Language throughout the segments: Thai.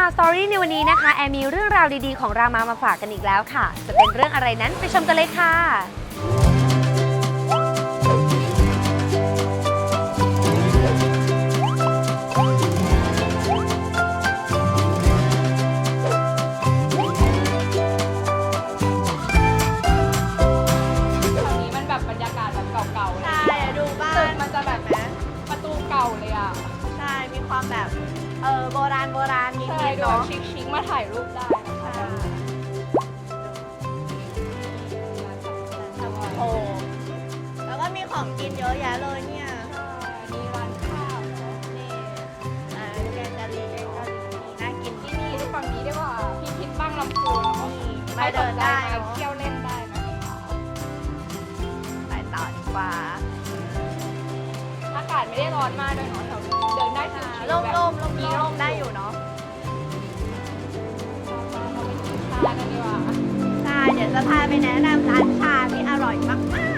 มาสตอรี่ในวันนี้นะคะ แอมมีเรื่องราวดีๆของรามามาฝากกันอีกแล้วค่ะ จะเป็นเรื่องอะไรนั้นไปชมกันเลยค่ะ ความแบบเออโบราณโบราณนิใช่ดๆดูแบเนาะชิคๆมาถ่ายรูปได้นะคะโอ้แล้วก็มีของกินเยอะแยะเลยเนี่ยมีร้านข้าวนี่อ่าแกงกะหรี่น่ากินที่ที่นี่นี่ ฝั่งนี้ดีกว่าพี่พิษบ้างลำพูนเนาะนี่มาเดินได้มาเนาะเที่ยวเล่นได้นะคะไปต่อดีกว่าอากาศไม่ได้ร้อนมากด้วยเนาะแถว นี้เดินได้ชิวๆโล่งๆได้อยู่เนาะชากันดีกว่าใช่เดี๋ยวจะพาไปแนะนำร้านชาที่อร่อยมาก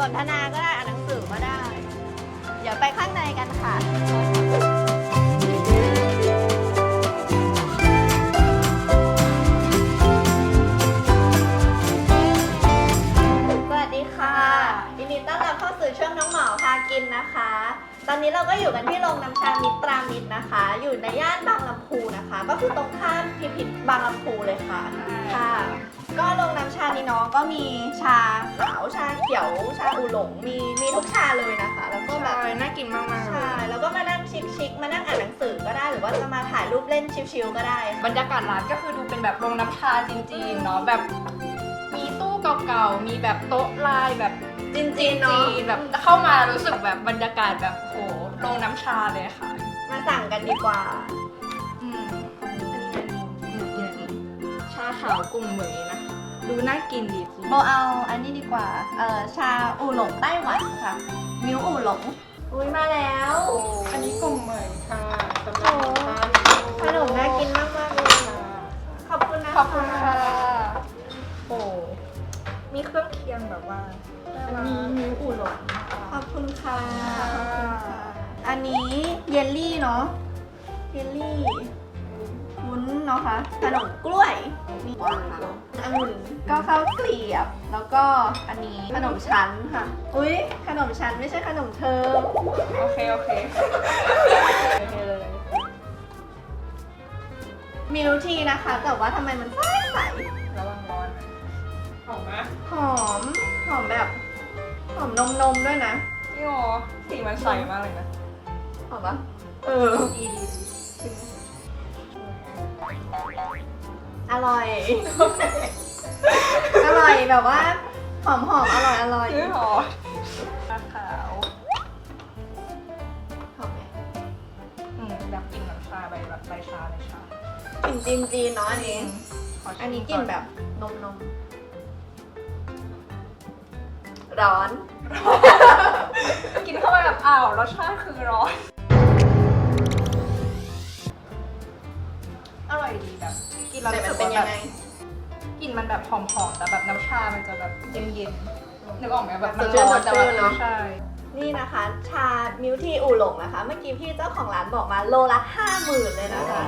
สนทนาก็ได้อ่านหนังสือก็ได้ เดี๋ยวไปข้างในกันค่ะ สวัสดีค่ะยินดีต้อนรับเข้าสู่ช่วงน้องหมอพากินนะคะ ตอนนี้เราก็อยู่กันที่โรงน้ำชามิตรามิตรนะคะ อยู่ในย่านบางลำพูนะคะ ก็คือตรงข้ามพิพิธบางลำพูเลยค่ะ ค่ะ ก็โรงน้ำชานี้เนาะก็มีชาขาวชาเขียวชาอูหลงมีมีทุกชาเลยนะคะ แล้วก็แบบน่ากินมากๆเลใช่ ยแล้วก็มานั่งชิคๆมานั่งอ่านหนังสือก็ได้ หรือว่าจะมาถ่ายรูปเล่นชิลๆก็ได้ บรรยากาศร้านก็คือดูเป็นแบบโรงน้ำชาจริงๆเนาะแบบ มีตู้เก่าๆ มีแบบโต๊ะลายแบบจีนจีๆเนาะนๆแบบเข้ามารู้สึกแบบบรรยากาศแบบโหโรงน้ำชาเลยค่ะ มาสั่งกันดีกว่า อืมชา ขาวกุ้งเหมยนะคะ ดูน่ากินดีจริงโบเอาอันนี้ดีกว่า เออชาอูหลงไต้หวันค่ะ มิวอูหลง อุ้ยมาแล้วอันนี้กุ้งเหมยค่ะสำหโอ้รับขนมน่ากินมากๆเลยขอบคุณนะขอบคุณค่ะ โอ้มีเครื่องเคียงแบบว่าอันนี้มิวอูหลงนะคะขอบคุณค่ะขอบคุณค่ะ อันนี้เยลลี่เนาะ เยลลี่ วุ้นเนาะคะขนมกล้วยนี่องุ่นก็ข้าวเกลียบ แล้วก็อันนี้ขนมชั้นค่ะ อุ้ยขนมชั้นไม่ใช่ขนมเธอ โอเค โอเคโอเคเลยมิลทีนะคะ แต่ว่าทำไมมันใสใสระวังร้อนนะหอมไหมหอม หอมแบบ หอมนมนมๆด้วยนะ นี่หรอสีมันใสมากเลยนะหอมปะเออดีดี อร่อย อร่อยแบบว่าหอมหอมอร่อยอร่อยซื้อหอมชาขาวหอมไหมอืมแบบกินแบบชาใบแบบใบชาในชากลิ่นจีนจีนๆเนาะอันนี้ ขชิมอันนี้กลิ่นแบบนมนมร้อน กินเข้าไปแบบอ้าวรสชาติคือร้อน นแล้วแต่รู้มัสึนกเป็นว่ายัแบบงไงกลิ่นมันแบบหอมๆแต่แบบน้ำชา มันจะแบบเย็นๆนึกออกไหมแบบมันสดชื่นร้อนแต่สดชื่ว่านเนอะใช่นี่นะคะ ชามิวทีอูหลงนะคะ เมื่อกี้พี่เจ้าของร้านบอกมาโลละห้าหมื่นเลยนะคะ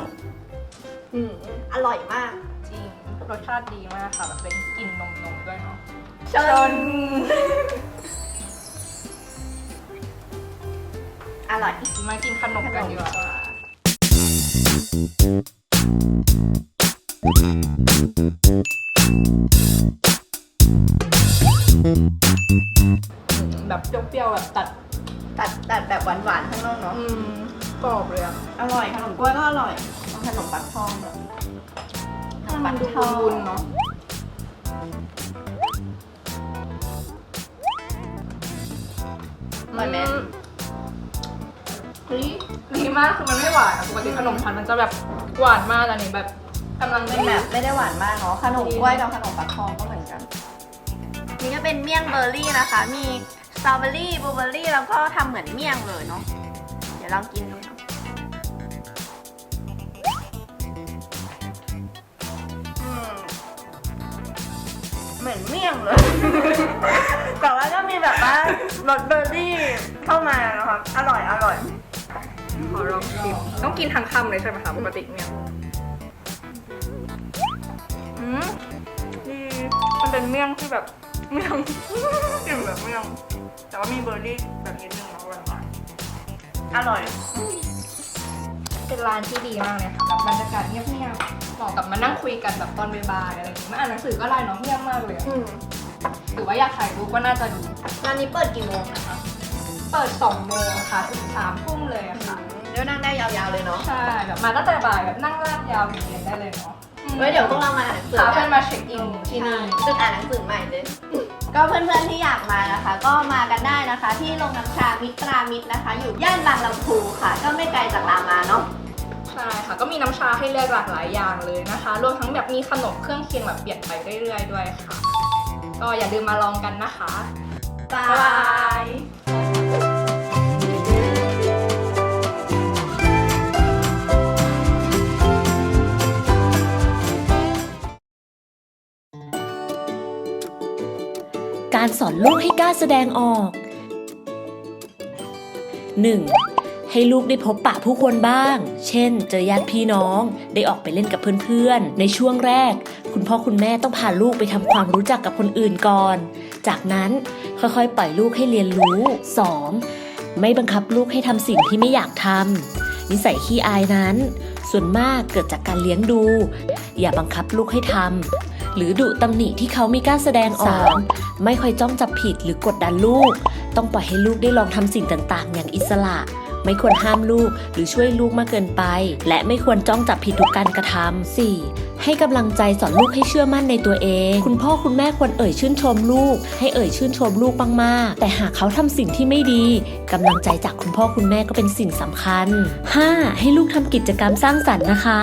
อืมอร่อยมาก จริง รสชาติดีมากค่ะ แบบเป็นกลิ่นนมๆด้วยเนาะเชิญอร่อย มากินขนมกันดีกว่า แบบเปรี้ยวๆแบบตัดตัดตัดแบบหวานๆข้างนอกเนาะอืมกรอบเลยอะอร่อยขนมกล้วยก็อร่อยเอาขนมปักทองแบบขนมมัปันกดูทองวุ้นๆเนาะอร่อยไหมเฮ้ยดีมากคือมันไม่หวานอะปกติขนมพันมันจะแบบหวานมากแต่อันนี้แบบ กำลังเป็ดีนแบบไม่ได้หวานมากเนาะขนมกล้วยกับขนมปักทองก็เหมือนกัน นี่ก็เป็นเมี่ยงเบอร์รี่นะคะ มีตรอเบอรี่บลูเบอรี่แล้วก็ทำเหมือนเมี่ยงเลยเนาะเดี๋ยวลองกินดูเนาะอืมเหมือนเมี่ยงเลย แต่ว่าก็มีแบบว่ารสเบอร์รี่เข้ามานะคะอร่อยอร่อย ขอลองชิมต้องกินทั้งคำเลยใช่ไหมคะปกติเนี่ย เป็นเมี่ยงที่แบบเมี่ยง กลิ่นแบบเมี่ยง แต่ว่ามีเบอร์รี่แบบนิดนึงนะหวานอร่อยๆเป็นร้านที่ดีมากเลยค่ะแบบบรรยากาศเงียบๆเหมาะกับมานั่งคุยกันแบบตอนบ่ายๆอะไรอย่างงี้มาอ่านหนังสือก็ได้เนาะเงียบมากเลยอะอืมหรือว่าอยากถ่ายรูปก็น่าจะดีร้านนี้เปิดกี่โมงนะคะ เปิด2โมงค่ะถึง3ทุ่มเลยอะค่ะ เดี๋ยวนั่งได้ยาวๆเลยเนาะใช่แบบมาตั้งแต่บ่ายแบบนั่งลาดยาวถึงเย็นได้เลยเนาะไว้เดี๋ยวพวกเรามาอ่านหนังสือพากัเพื่อนนมาเช็คอินที่นี่ตึกอ่านหนังสือใหม่เลย ก็เพื่อนๆที่อยากมานะคะ ก็มากันได้นะคะ ที่โรงน้ำชามิตรามิตรนะคะ อยู่ย่านบางลำพูค่ะ ก็ไม่ไกลจากรามาเนาะใช่ค่ะก็มีน้ำชาให้เลือกหลากหลายอย่างเลยนะคะ รวมทั้งแบบมีขนมเครื่องเคียงแบบเปลี่ยนไปเรื่อยๆด้วยค่ะ ก็อย่าลืมมาลองกันนะคะบาบ๊ายบายย การสอนลูกให้กล้าแสดงออก 1. ให้ลูกได้พบปะผู้คนบ้าง เช่น เจอญาติพี่น้อง ได้ออกไปเล่นกับเพื่อนๆ ในช่วงแรก คุณพ่อคุณแม่ต้องพาลูกไปทำความรู้จักกับคนอื่นก่อน จากนั้นค่อยๆ ปล่อยลูกให้เรียนรู้ 2. ไม่บังคับลูกให้ทำสิ่งที่ไม่อยากทำ นิสัยขี้อายนั้น ส่วนมากเกิดจากการเลี้ยงดู อย่าบังคับลูกให้ทำ หรือดุตำหนิที่เขาไม่กล้าแสดงออก ไม่ค่อยจ้องจับผิดหรือกดดันลูก ต้องปล่อยให้ลูกได้ลองทำสิ่งต่างๆ อย่างอิสระ ไม่ควรห้ามลูกหรือช่วยลูกมากเกินไป และไม่ควรจ้องจับผิดทุกการกระทำ 4. ให้กำลังใจสอนลูกให้เชื่อมั่นในตัวเอง คุณพ่อคุณแม่ควรเอ่ยชื่นชมลูก ให้เอ่ยชื่นชมลูกมากๆแต่หากเขาทำสิ่งที่ไม่ดีกำลังใจจากคุณพ่อคุณแม่ก็เป็นสิ่งสำคัญ 5. ให้ลูกทำกิจกรรมสร้างสรรค์นะคะ